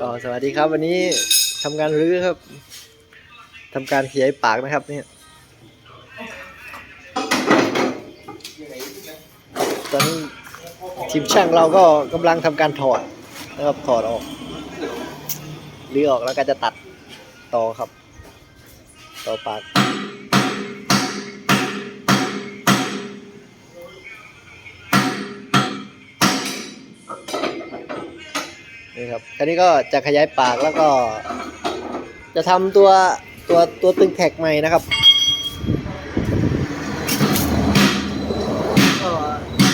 ก็สวัสดีครับวันนี้ทำการรื้อครับทำการขยายปากนะครับเนี่ยตอนนี้ทีมช่างเราก็กำลังทำการถอดนะครับถอดออกรื้อออกแล้วก็จะตัดต่อครับ ต่อปาก นี่ครับคันนี้ก็จะขยายปากแล้วก็ จะทำตัวตัวตัวตึงแท็กใหม่นะครับก็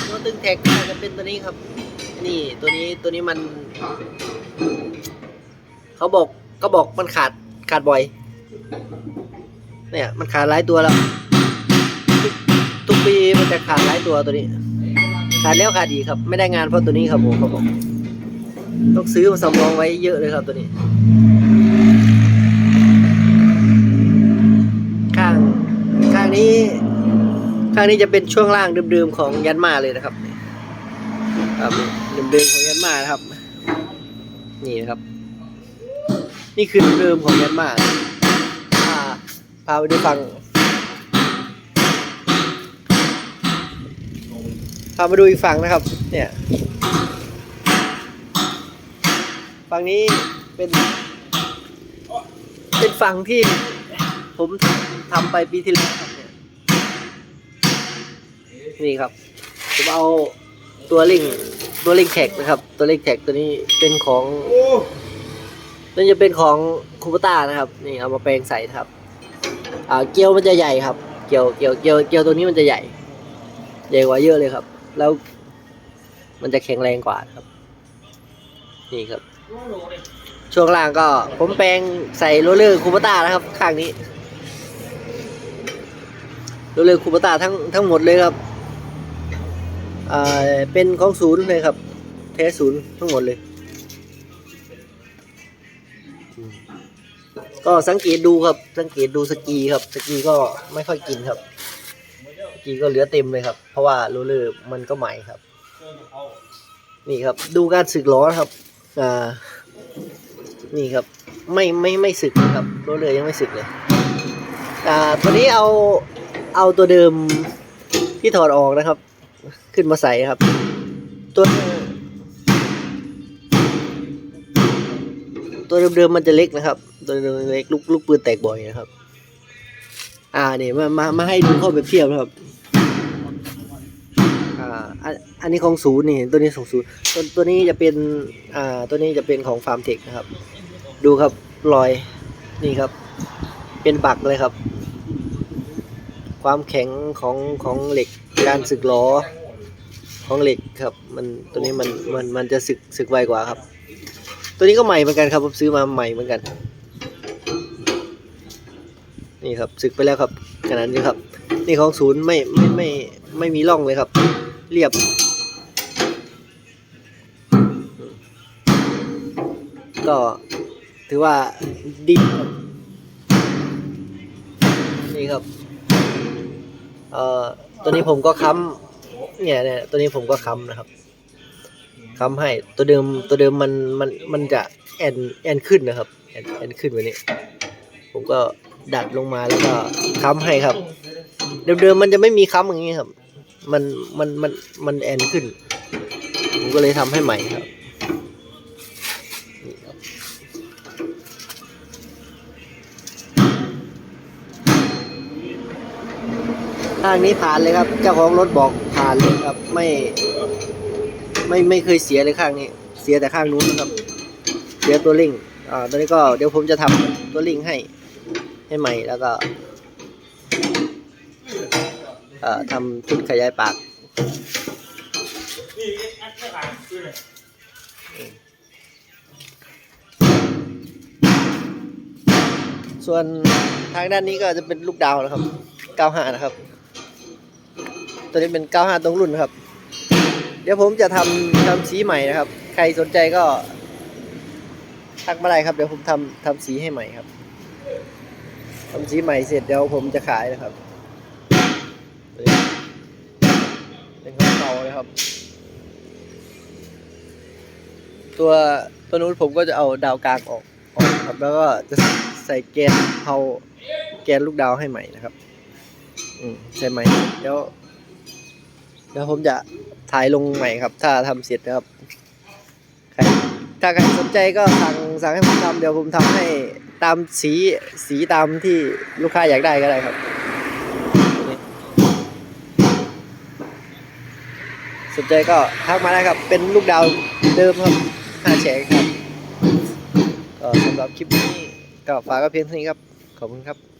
ตัวตึงแท็กก็จะเป็นตัวนี้ครับ นี่ตัวนี้ตัวนี้มัน เขาบอกก็บอกมันขาดขาดบ่อย เนี่ยมันขาดหลายตัวแล้วทุกปีมันจะขาดหลายตัวตัวนี้ ขาดแล้วขาดอีกครับ ไม่ได้งานเพราะตัวนี้ครับผมเขาบอก ต้องซื้อมาสำรองไว้เยอะเลยครับตัวนี้ ข้างข้างนี้ ข้างนี้จะเป็นช่วงล่างเดิมๆของยันมาเลยนะครับครับเดิมๆของยันมานะครับ นี่นะครับ นี่คือเดิมของยันมาพาพาไปดูฝั่งพามาดูอีกฝั่งนะครับ เนี่ย ฝั่งนี้เป็น เป็นฝั่งที่ผมทำไปปีที่แล้วครับเนี่ยนี่ครับ ผมเอาตัวลิงตัวลิงแท็กนะครับ ตัวลิงแท็กตัวนี้เป็นของนั่นจะเป็นของคูปต้านะครับ นี่เอามาแปลงใส่ครับ อ่าเกลียวมันจะใหญ่ครับ เกลียวเกลียวเกลียวเกลียวตัวนี้มันจะใหญ่ ใหญ่กว่าเยอะเลยครับ แล้วมันจะแข็งแรงกว่าครับ นี่ครับ ช่วงล่างก็ผมแปลงใส่โรลเลอร์คูปต้านะครับ ข้างนี้โรลเลอร์คูปต้าทั้งทั้งหมดเลยครับอ่าเป็นของศูนย์เลยครับแท้ศูนย์ทั้งหมดเลย ก็สังเกตดูครับ สังเกตดูสกีครับ สกีก็ไม่ค่อยกินครับสกีก็เหลือเต็มเลยครับ เพราะว่าโรลเลอร์มันก็ใหม่ครับ นี่ครับ ดูการสึกล้อครับ อ่านี่ครับ ไม่ไม่ไม่สึกนะครับรถเลยยังไม่สึกเลยอ่าตัวนี้เอาเอาตัวเดิมที่ถอดออกนะครับ ขึ้นมาใส่ครับ ตัวตัวเดิมๆมันจะเล็กนะครับ ตัวเดิมเล็กลูกลูกปืนแตกบ่อยนะครับ อ่านี่มามามาให้ดูข้อเปรียบเทียบนะครับ อันนนี้ของศูนย์นี่ตัวนี้ของศูนย์ตัวตัวนี้จะเป็นอ่าตัวนี้จะเป็นของฟาร์มเทคนะครับ ดูครับรอยนี่ครับ เป็นบักเลยครับ ความแข็งของของเหล็กการสึกล้อของเหล็กครับมันตัวนี้มันมันมันจะสึกสึกไวกว่าครับ ตัวนี้ก็ใหม่เหมือนกันครับผมซื้อมาใหม่เหมือนกัน นี่ครับสึกไปแล้วครับขนาดนี้ครับ นี่ของศูนย์ไม่ไม่ไม่ไม่มีร่องเลยครับ เรียบ ก็ถือว่าดีครับนี่ครับเอ่อตัวนี้ผมก็ค้ำเนี่ยเนี่ยตัวนี้ผมก็ค้ำนะครับค้ำให้ตัวเดิมตัวเดิมมันมันมันจะแอนแอนขึ้นนะครับแอนแอนขึ้นแบบนี้ ผมก็ดัดลงมาแล้วก็ค้ำให้ครับ เดิมๆมันจะไม่มีค้ำอย่างนี้ครับ มันมันมันมันแอนขึ้น ผมก็เลยทำให้ใหม่ครับนี่ครับ ทางนี้ผ่านเลยครับ เจ้าของรถบอกผ่านเลยครับ ไม่ ไม่ไม่เคยเสียเลยข้างนี้ เสียแต่ข้างนู้นนะครับ เสียตัวลิงอ่าตัวนี้ก็เดี๋ยวผมจะทำตัวลิงให้ให้ใหม่แล้วก็ ทำชุดขยายปากส่วนทางด้านนี้ก็จะเป็นลูกดาวนะครับ 95 นะครับ ตัวนี้เป็น 95 ตรงรุ่นครับ เดี๋ยวผมจะทำทำสีใหม่นะครับ ใครสนใจก็ทักมาได้ครับ เดี๋ยวผมทำทำสีให้ใหม่ครับทำสีใหม่เสร็จเดี๋ยวผมจะขายนะครับ เป็นของเก่าเลยครับ ตัวตัวนู้นผมก็จะเอาดาวกลางออกออกครับ แล้วก็จะใส่แกนเผาแกนลูกดาวให้ใหม่นะครับ อืมใช่ไหมเดี๋ยวเดี๋ยวผมจะถ่ายลงใหม่ครับ ถ้าทำเสร็จนะครับใครถ้าใครสนใจก็สั่งสั่งให้ผมทำเดี๋ยวผมทำให้ตามสีสีตามที่ลูกค้าอยากได้ก็ได้ครับ สนใจก็ทักมาได้ครับ เป็นลูกดาวเดิมครับห้าแฉกครับก็สำหรับคลิปนี้ก็ฝากก็เพียงเท่านี้ครับ ขอบคุณครับ